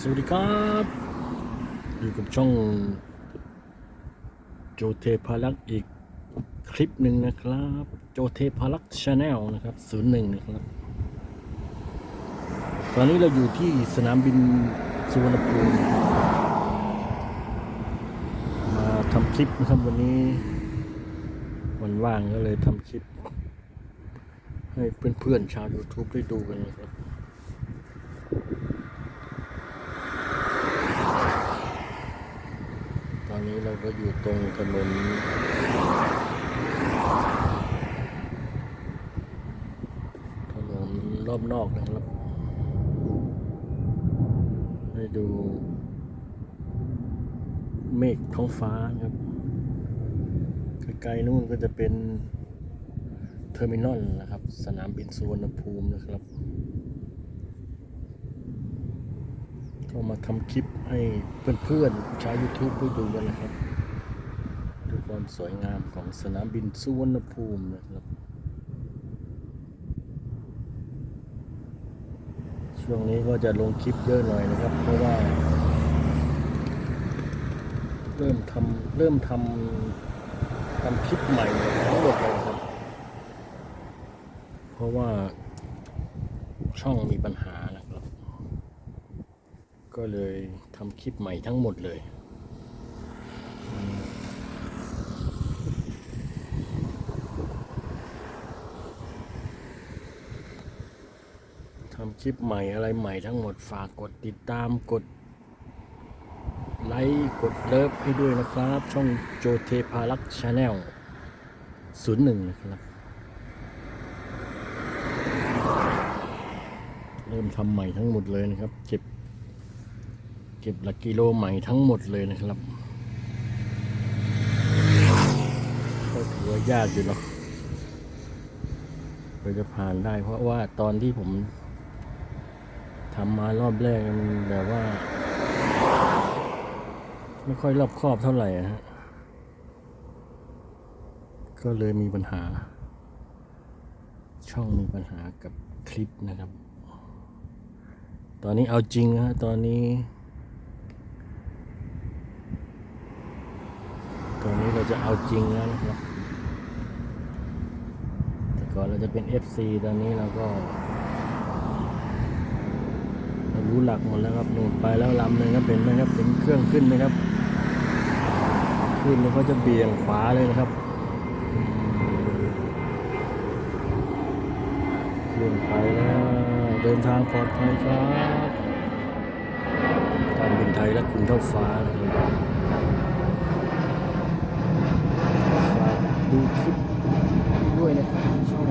สวัสดีครับอยู่กับช่องโจเทพารักษ์อีกคลิปหนึ่งนะครับ โจเทพารักษ์ชาแนลนะครับศูนย์หนึ่งนะครับ ตอนนี้เราอยู่ที่สนามบินสุวรรณภูมิมาทำคลิปนะครับวันนี้ วันว่างก็เลยทำคลิป ให้เพื่อนๆชาว YouTube ได้ดูกันนะครับ ตอนนี้เรา ก็อยู่ตรงถนนถนนรอบนอกนะครับ ให้ดูเมฆท้องฟ้าครับไกลๆนู่นก็จะเป็นเทอร์มินอลนะครับ สนามบินสุวรรณภูมินะครับ ก็มาทำคลิปให้เพื่อนๆใช้ YouTube ได้ดูกันนะครับ ดูความสวยงามของสนามบินสุวรรณภูมินะครับ ช่วงนี้ก็จะลงคลิปเยอะหน่อยนะครับ เพราะว่า เริ่มทำเริ่มทำทำคลิปใหม่ทั้งหมดเลยครับ เพราะว่าช่องมีปัญหา ก็เลยทำคลิปใหม่ทั้งหมดเลย ทำคลิปใหม่อะไรใหม่ทั้งหมดฝากกดติดตามกดไลค์กดเลิฟให้ด้วยนะครับ ช่องโจเทพารักชาแนลศูนย์หนึ่งนะครับ เริ่มทำใหม่ทั้งหมดเลยนะครับเก็บ ก็บหลักกิโลใหม่ทั้งหมดเลยนะครับก็ถือว่ายากอยู่เนาะเราจะผ่านได้ เพราะว่าตอนที่ผมทำมารอบแรกมันแบบว่า ไม่ค่อยรอบครอบเท่าไหร่ฮะก็เลยมีปัญหา ช่องมีปัญหากับคลิปนะครับ ตอนนี้เอาจริงนะฮะตอนนี้ ตอนนี้เรา จะเอาจริงแล้วนะครับ แต่ก่อนเราจะเป็น FC ตอนนี้เราก็เรารู้หลักหมดแล้วครับนู่นไปแล้วลำหนึ่งครับเป็นไหมครับเป็นเครื่องขึ้นไหมครับ ขึ้นแล้วก็จะเบี่ยงขวาเลยนะครับเครื่องไปแล้วเดินทางปลอดภัยครับการบินไทยและกรุงเท่าฟ้านะครับฝากดูคลิปด้วยนะครับช่อง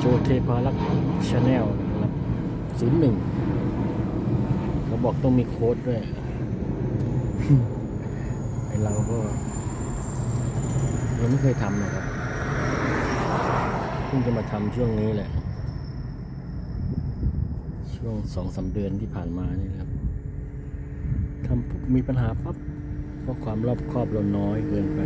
โจ เทพารักชาแนลนะครับศูนย์หนึ่งเขาบอกต้องมีโค้ดด้วยไอเราก็ยังไม่เคยทำนะครับเพิ่งจะมาทำช่วงนี้แหละ ช่วงสองสาเดือนที่ผ่านมานี่ครับทำปุ๊บมีปัญหาปั๊บเพราะความรอบครอบเราน้อยเกินไป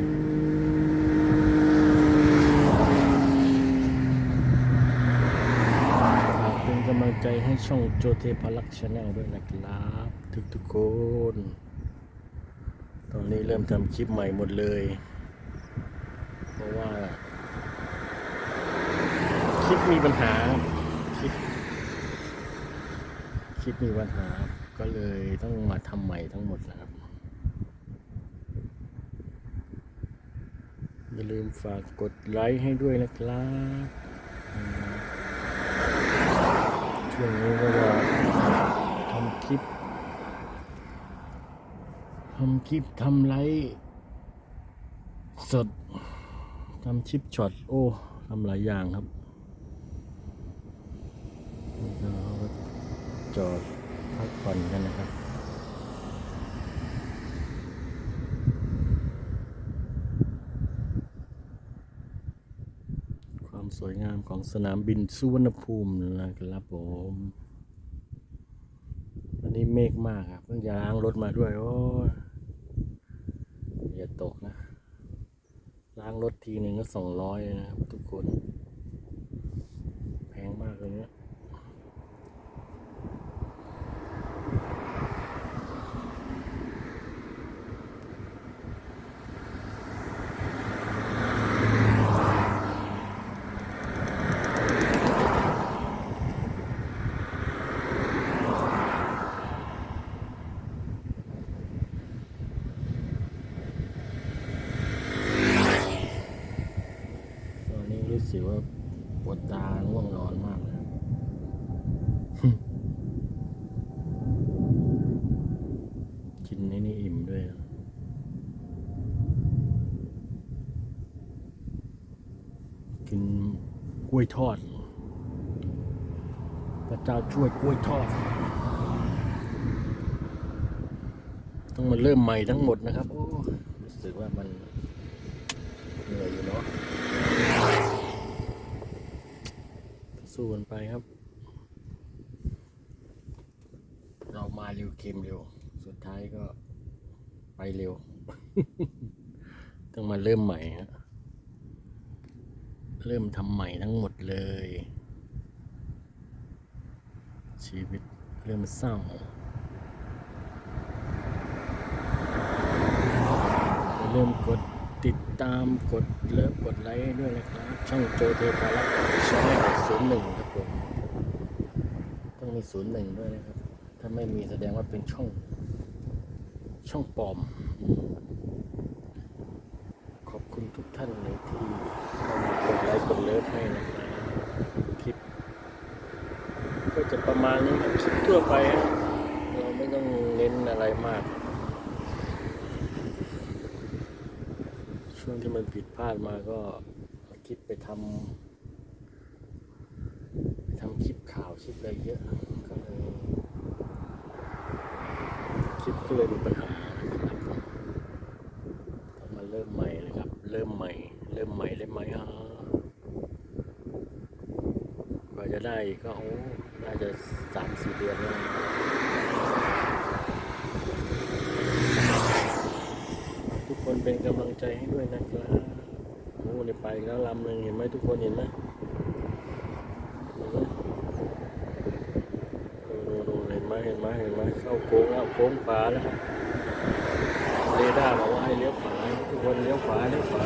ฝา กำลังใจให้ช่องโจเทพลักชาแนลด้วยนะครับ ทุกทุกคน ตอนนี้เริ่มทำคลิปใหม่หมดเลย เพราะว่า คลิปมีปัญหา คลิปคลิปมีปัญหา ก็เลยต้องมาทำใหม่ทั้งหมดนะครับ อย่าลืมฝากกดไลค์ให้ด้วยนะครับ ช่วงนี้ก็จะทำคลิปทำคลิปทำไลฟ์สดทำชิปช็อตโอ้ทำหลายอย่างครับจอดพักผ่อนกันนะครับ ความ สวยงามของสนามบินสุวรรณภูมินะครับผมวันนี้เมฆมากครับเพิ่งจะล้างรถมาด้วย โอ้ยอย่าตกนะ ล้างรถทีหนึ่งก็สองร้อยนะครับทุกคน แพงมากเลยเนี่ย รู้สึกว่าปวดตาง่วงนอนมากเลยกินนี่นี่อิ่มด้วยกินกล้วยทอด พระเจ้าช่วยกล้วยทอด ต้องมาเริ่มใหม่ทั้งหมดนะครับรู้สึกว่ามันเหนื่อยอยู่เนาะ สู้กันไปครับ เรามาเร็วเกมเร็ว สุดท้ายก็ไปเร็ว ต้องมาเริ่มใหม่ฮะเริ่มทำใหม่ทั้งหมดเลย ชีวิตเริ่มเศร้าอย่าลืมกด ติดตามกดเลิฟกดไลค์ด้วยนะครับ ช่องโจเทพารักช่องศูนย์หนึ่งครับผมต้องมีศูนย์หนึ่งด้วยนะครับ ถ้าไม่มีแสดงว่าเป็นช่อง ช่องปลอม ขอบคุณทุกท่านเลยที่เข้ามากดไลค์กดเลิฟให้นะครับคลิป ก็จะประมาณนี้ครับคลิปทั่วไป เราไม่ต้องเน้นอะไรมาก ช่วงที่ มันผิดพลาดมาก็คิดไปทำไปทำคลิปข่าวคลิปอะไรเยอะก็เลยคลิปก็เลยมีปัญหาต้องมาเริ่มใหม่นะครับ เริ่มใหม่ เริ่มใหม่เริ่มใหม่อ่ากว่าจะได้ก็โอ้น่าจะสามสี่เดือนแล้วนะ ทุก คนเป็นกำลังใจให้ด้วยนะครับโอ้เนี่ยไปแล้วลำหนึ่งเห็นไหมทุกคนเห็นไหมดูดูเห็นไหมเห็นไหมเห็นไหมเข้าโค้งแล้วโค้งขวาแล้วเรดาร์บอกว่าให้เลี้ยวขวาทุกคนเลี้ยวขวาเลี้ยวขวา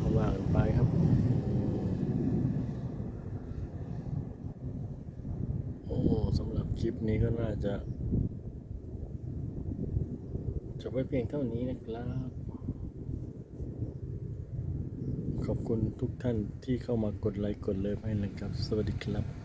ก็ว่ากันไปครับ โอ้สำหรับ คลิปนี้ก็น่าจะจบไว้เพียงเท่านี้นะครับ ขอบคุณทุกท่านที่เข้ามากดไลค์กดเลิฟให้นะครับ สวัสดีครับ